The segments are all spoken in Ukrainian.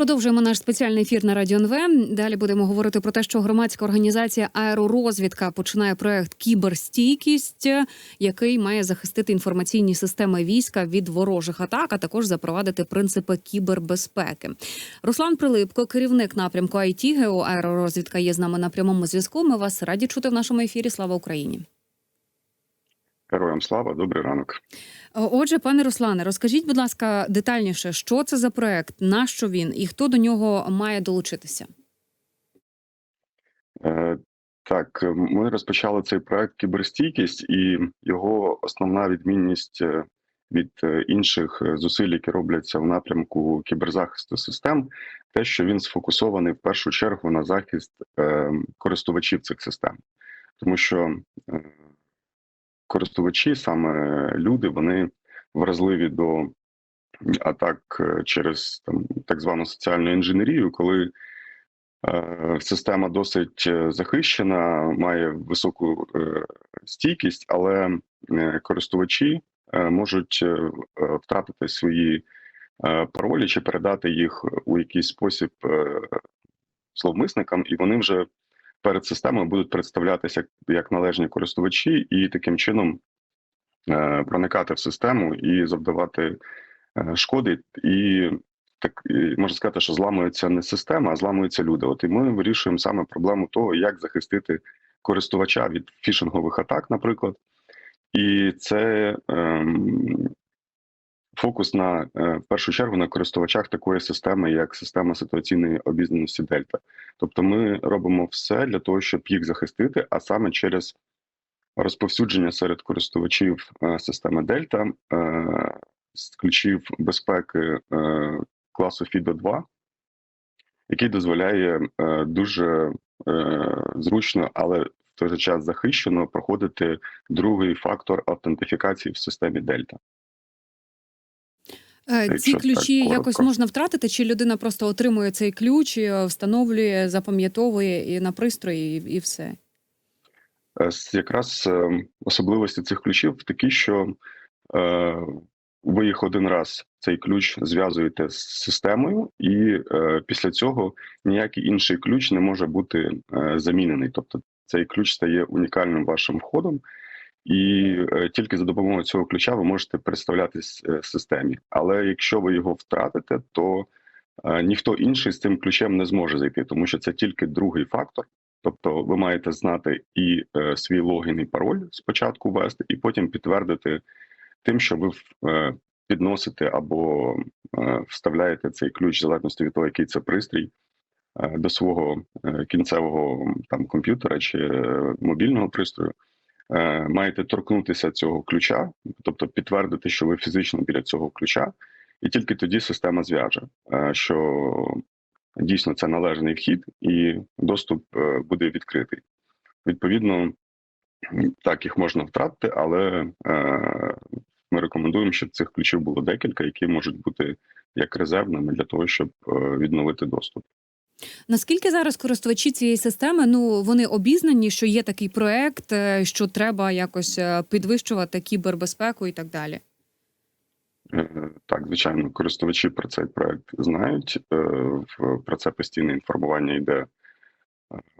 Продовжуємо наш спеціальний ефір на радіо НВ. Далі будемо говорити про те, що громадська організація аеророзвідка починає проект Кіберстійкість, який має захистити інформаційні системи війська від ворожих атак, а також запровадити принципи кібербезпеки. Руслан Прилипко, керівник напрямку IT ГЕО аеророзвідка, є з нами на прямому зв'язку. Ми вас раді чути в нашому ефірі. Слава Україні. Героям слава, добрий ранок. Отже, пане Руслане, розкажіть, будь ласка, детальніше, що це за проект, на що він і хто до нього має долучитися? Е, Так, ми розпочали цей проект кіберстійкість, і його основна відмінність е, від е, інших зусиль, які робляться в напрямку кіберзахисту систем, те, що він сфокусований в першу чергу на захист е, користувачів цих систем, тому що е, користувачі, саме люди, вони вразливі до атак е, через там так звану соціальну інженерію, коли е, система досить е, захищена, має високу е, стійкість, але е, користувачі е, можуть втратити свої е, паролі чи передати їх у якийсь спосіб е, зловмисникам, і вони вже перед системою будуть представлятися як, належні користувачі, і таким чином е, проникати в систему і завдавати е, шкоди. І так можна сказати, що зламується не система, а зламуються люди. От і ми вирішуємо саме проблему того, як захистити користувача від фішингових атак, наприклад. І це ем, фокус на е, в першу чергу на користувачах такої системи, як система ситуаційної обізнаності Дельта. Тобто, ми робимо все для того, щоб їх захистити, а саме через розповсюдження серед користувачів е, системи Дельта е, з ключів безпеки класу FIDO 2, який дозволяє дуже зручно, але в той же час захищено проходити другий фактор автентифікації в системі Дельта. Е, Ці ключі коротко. якось можна втратити, чи людина просто отримує цей ключ, е, встановлює, запам'ятовує і на пристрої, і, і все. Е, Якраз особливості цих ключів такі, що ви їх один раз цей ключ зв'язуєте з системою, і після цього ніякий інший ключ не може бути замінений. Тобто цей ключ стає унікальним вашим входом, і е, тільки за допомогою цього ключа ви можете представлятись е, системі. Але якщо ви його втратите, то е, ніхто інший з цим ключем не зможе зайти, тому що це тільки другий фактор. Тобто ви маєте знати і свій логін і пароль спочатку ввести, і потім підтвердити тим, що ви підносите або вставляєте цей ключ в залежності від того, який це пристрій, до свого кінцевого там комп'ютера чи мобільного пристрою. Е, маєте торкнутися цього ключа, тобто підтвердити, що ви фізично біля цього ключа, і тільки тоді система зв'яже, е, що дійсно це належний вхід, і доступ е, буде відкритий. Відповідно, так їх можна втратити, але ми рекомендуємо, щоб цих ключів було декілька, які можуть бути як резервними для того, щоб відновити доступ. Наскільки зараз користувачі цієї системи ну вони обізнані, що є такий проект, е, що треба якось е, підвищувати кібербезпеку і так далі? Е, Так, звичайно, користувачі про цей проект знають. Про це постійне інформування йде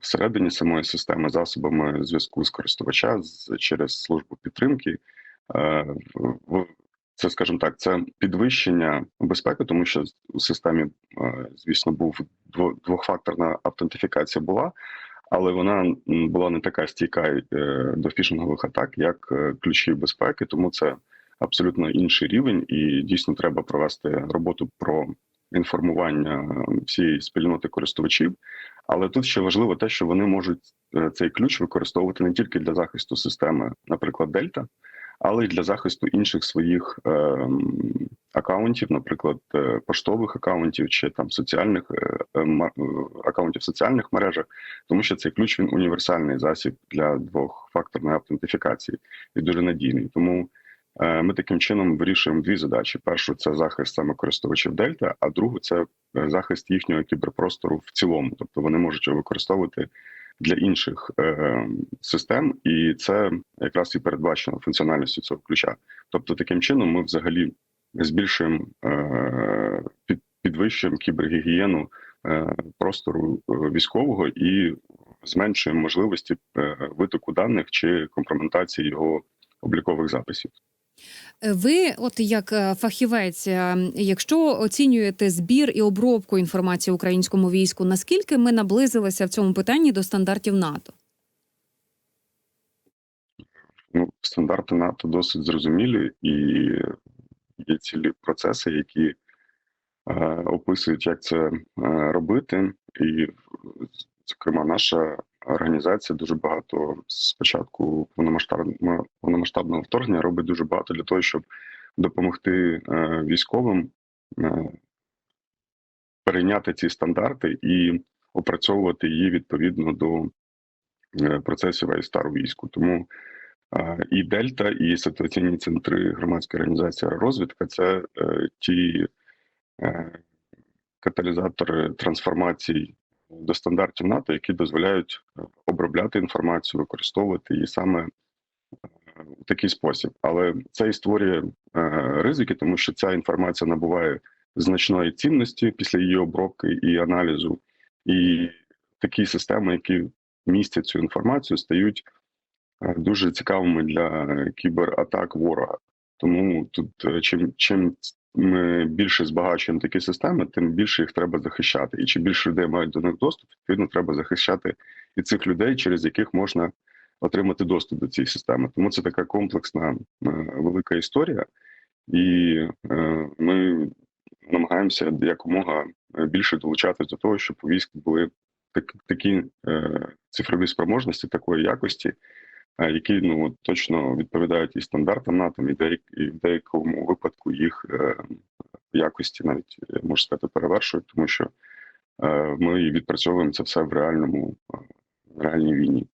всередині самої системи засобами зв'язку з користувача через службу підтримки. Це, скажімо так, це підвищення безпеки, тому що у системі, е, звісно, був дво- двохфакторна автентифікація була, але вона була не така стійка е, до фішингових атак, як е, ключі безпеки, тому це абсолютно інший рівень, і дійсно треба провести роботу про інформування всієї спільноти користувачів. Але тут ще важливо те, що вони можуть цей ключ використовувати не тільки для захисту системи, наприклад, Дельта, але й для захисту інших своїх е, акаунтів, наприклад, е, поштових акаунтів чи там соціальних е, е, е, акаунтів в соціальних мережах, тому що цей ключ він універсальний засіб для двохфакторної автентифікації і дуже надійний. Тому Е, Ми таким чином вирішуємо дві задачі: першу це захист саме користувачів Дельта, а другу це е, захист їхнього кіберпростору в цілому. Тобто вони можуть його використовувати для інших е, систем, і це якраз і передбачено функціональністю цього ключа. Тобто, таким чином ми взагалі збільшуємо е, під, підвищуємо кібергігієну е, простору е, військового і зменшуємо можливості е, витоку даних чи компрометації його облікових записів. Ви, от як е, фахівець, е, якщо оцінюєте збір і обробку інформації українському війську, наскільки ми наблизилися в цьому питанні до стандартів НАТО? Ну, стандарти НАТО досить зрозумілі, і є цілі процеси, які е, описують, як це е, робити. І, зокрема, наша організація дуже багато з початку повномасштабного повномасштабного вторгнення робить дуже багато для того, щоб допомогти е, військовим е, перейняти ці стандарти і опрацьовувати її відповідно до е, процесів Айстар у війську. Тому і Дельта, і ситуаційні центри громадської організації розвідка це ті каталізатори трансформацій до стандартів НАТО, які дозволяють е, обробляти інформацію, використовувати її саме е, в такий спосіб. Але це і створює е, ризики, тому що ця інформація набуває значної цінності після її обробки і аналізу, і такі системи, які містять цю інформацію, стають дуже цікавими для кібератак ворога. Тому тут чим чим більше збагачуємо такі системи, тим більше їх треба захищати. І чим більше людей мають до них доступ, відповідно треба захищати і цих людей, через яких можна отримати доступ до цієї системи. Тому це така комплексна велика історія, і е, ми намагаємося якомога більше долучатися до того, щоб у військ були такі е, цифрові спроможності такої якості, які ну точно відповідають і стандартам НАТО, і, деяк, в деякому випадку їх е, якості навіть е, можна сказати перевершують, тому що е, ми відпрацьовуємо це все в реальному е, в реальній війні.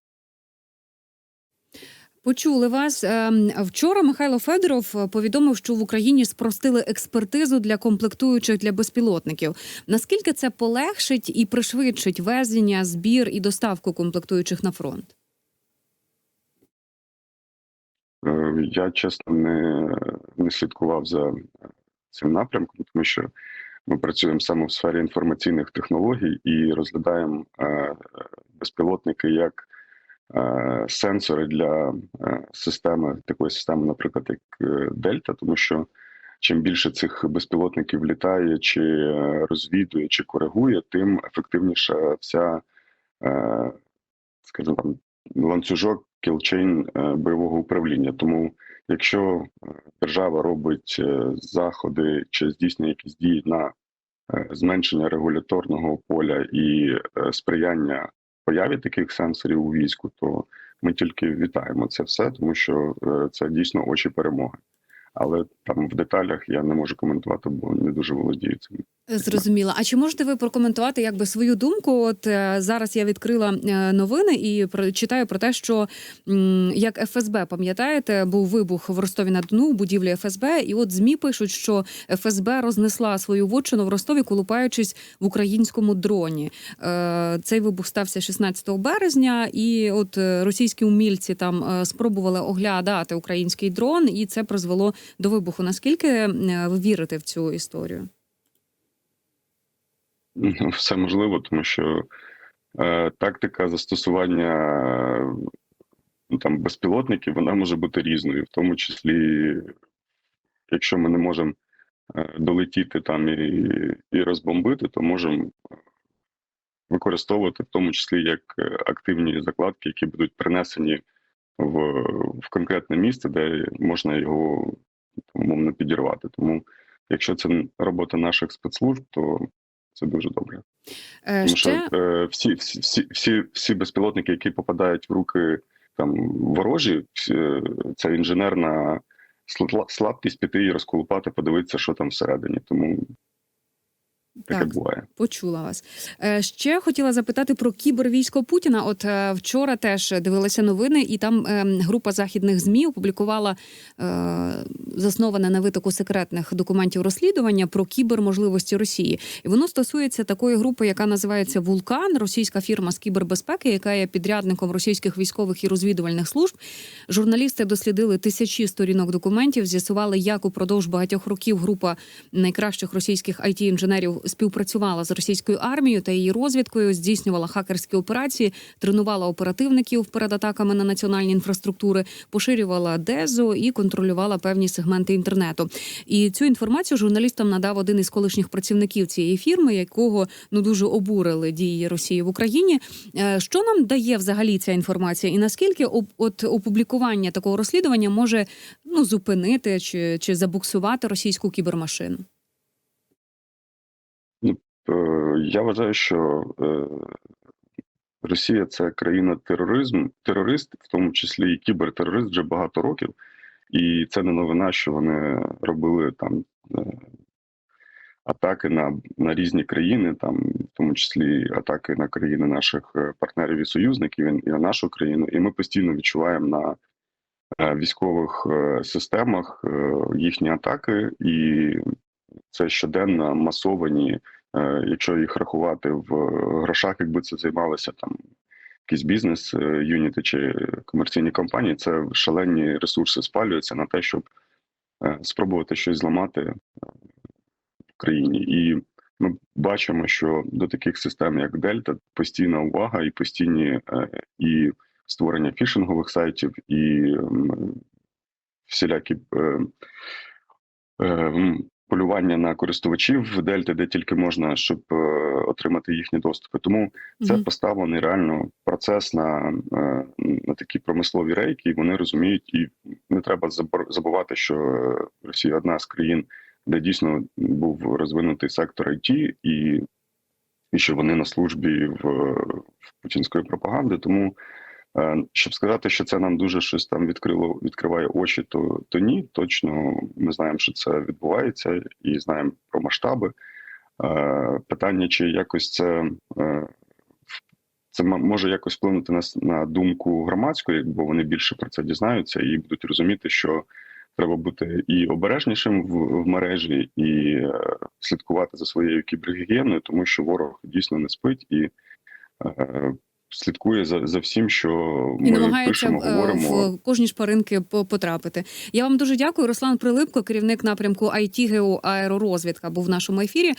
Почули вас Ем, вчора. Михайло Федоров повідомив, що в Україні спростили експертизу для комплектуючих для безпілотників. Наскільки це полегшить і пришвидшить везення, збір і доставку комплектуючих на фронт? Я чесно не, не слідкував за цим напрямком, тому що ми працюємо саме в сфері інформаційних технологій і розглядаємо е, безпілотники як е, сенсори для е, системи, такої системи, наприклад, як Дельта, тому що чим більше цих безпілотників літає, чи розвідує, чи коригує, тим ефективніша вся, скажімо там, ланцюжок кілчейн е, бойового управління. Тому, якщо е, держава робить е, заходи чи здійснює якісь дії на зменшення регуляторного поля і сприяння появі таких сенсорів у війську, то ми тільки вітаємо це все, тому що це дійсно очі перемоги. Але там в деталях я не можу коментувати, бо не дуже володію цим. Зрозуміла. А чи можете ви прокоментувати якби свою думку? От е, зараз я відкрила е, новини і читаю про те, що як ФСБ, пам'ятаєте, був вибух в Ростові на Дону в будівлі ФСБ, і от змі пишуть, що ФСБ рознесла свою вотчину в Ростові, колупаючись в українському дроні. Е, Цей вибух стався 16 березня, і от російські умільці там спробували оглядати український дрон, і це призвело до вибуху. Наскільки е, ви вірите в цю історію? Ну, Все можливо, тому що е, тактика застосування е, там безпілотників вона може бути різною, в тому числі, якщо ми не можемо е, долетіти там і, і розбомбити, то можемо використовувати в тому числі як е, активні закладки, які будуть принесені в, в конкретне місце, де можна його умовно підірвати. Тому, якщо це робота наших спецслужб, то це дуже добре. Е, Тому Ще що е, всі, всі, всі, всі, всі безпілотники, які попадають в руки там ворожі, це інженерна слабкість піти і розколупати, подивитися, що там всередині. Тому таке Так. буває. Почула вас. Е, Ще хотіла запитати про кібервійсько Путіна. От е, вчора теж дивилася новини, і там е, група західних змі опублікувала е, засноване на витоку секретних документів розслідування про кіберможливості Росії. І воно стосується такої групи, яка називається Вулкан, російська фірма з кібербезпеки, яка є підрядником російських військових і розвідувальних служб. Журналісти дослідили тисячі сторінок документів, з'ясували, як упродовж багатьох років група найкращих російських it інженерів співпрацювала з російською армією та її розвідкою, здійснювала хакерські операції, тренувала оперативників перед атаками на національні інфраструктури, поширювала дезу і контролювала певні сегменти інтернету. І цю інформацію журналістам надав один із колишніх працівників цієї фірми, якого ну дуже обурили дії Росії в Україні. Е, Що нам дає взагалі ця інформація, і наскільки от опублікування такого розслідування може ну зупинити чи, чи забуксувати російську кібермашину? Е, Я вважаю, що е, Росія це країна тероризм, терорист, в тому числі і кібертерорист вже багато років. І це не новина, що вони робили там е, атаки на, на різні країни, там, в тому числі атаки на країни наших партнерів і союзників і на нашу країну. І ми постійно відчуваємо на військових системах їхні атаки, і це щоденно масовані якщо їх рахувати в грошах, якби це займалося там якийсь бізнес, е, юніти чи комерційні компанії, це шалені ресурси спалюються на те, щоб е, спробувати щось зламати е, в країні. І ми бачимо, що до таких систем, як Дельта, постійна увага і постійні е, і створення фішингових сайтів, і всілякі. Полювання на користувачів Дельти, де тільки можна, щоб е, отримати їхні доступи. Тому це Мгм. поставлений реально процес на, е, на такі промислові рейки, і вони розуміють, і не треба забувати, що Росія одна з країн, де дійсно був розвинутий сектор IT, і, і що вони на службі в, в путінської пропаганди. Тому Щоб сказати, що це нам дуже щось там відкрило, відкриває очі, то то ні. Точно ми знаємо, що це відбувається, і знаємо про масштаби. Е, Питання, чи якось це е, це може якось вплинути на, на думку громадську, бо вони більше про це дізнаються і будуть розуміти, що треба бути і обережнішим в, в мережі, і е, слідкувати за своєю кібергігієною, тому що ворог дійсно не спить і. Слідкує за, за всім, що І ми намагається пишемо, е, говоримо. в кожні шпаринки по- потрапити. Я вам дуже дякую. Руслан Прилипко, керівник напрямку IT ГУ аеророзвідка, був в нашому ефірі.